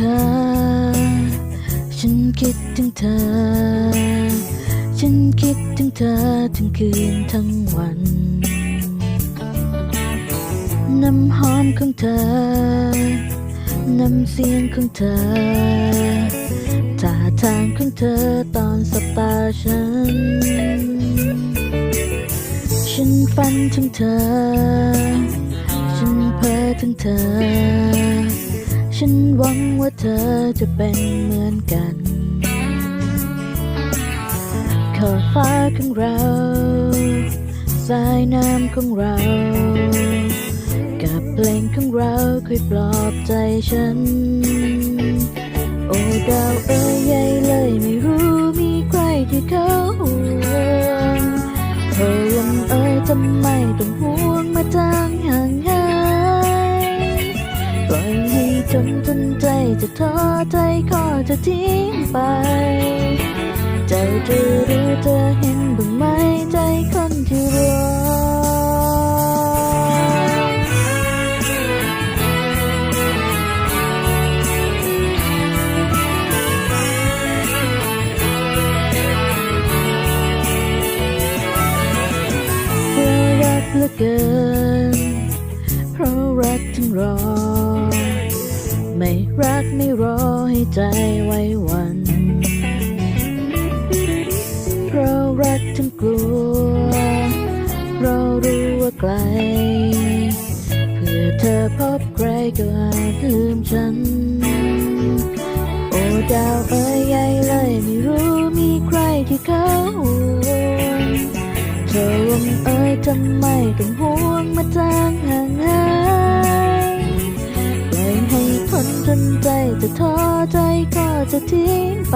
ธอ ฉันคิดถึงเธอ ฉันคิดถึงเธอทั้งคืนทั้งวัน น้ำหอมของเธอ น้ำเสียงของเธอท่าทางของเธอตอนสบตาฉัน ฉันฝันถึงเธอ ฉันเพ้อถึงเธอ ฉันหวังว่าเธอจะเป็นเหมือนกัน ขอบฟ้าของเรา สายน้ำของเรา กับเพลงของเราคอยปลอบใจฉัน โอ้ดาวเอ้ยใหญ่เลยไม่รู้มีใครที่เขาห่วงเธอยังเอ้ยทำไมต้องห่วงมาจางห่าง จนจนใจจะท้อใจก็จะทิ้งไป ใจจะรู้เธอเห็นบ้างไหมใจคนที่รอเพราะรักเหลือเกินเพราะรักถึงรอ ไม่รักไม่รอให้ใจไว้วัน เพราะรักถึงกลัว เรารู้ว่าไกล เพื่อเธอพบใครก็อาจลืมฉัน โอ้ดาวเอ้ยใหญ่เลยไม่รู้มีใครที่เขาห่วงเธอวงเอ้ยทำไมต้องห่วงมาจางห่างหาย จะท้อใจก็จะทิ้งไป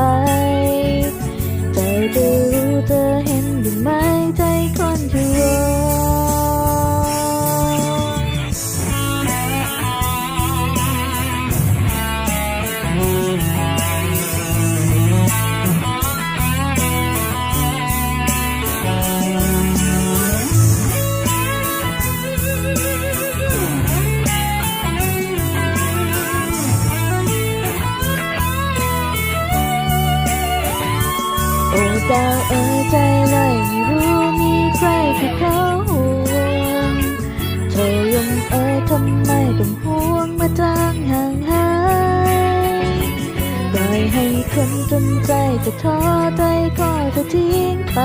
แล้วเอ๋ยใจเลยไม่รู้มีใครที่เขาห่วงเธอยังเอ๋ยทำไมต้องห่วงมาจางห่างหายปล่อยให้คนจนใจจะท้อใจก็จะทิ้งไป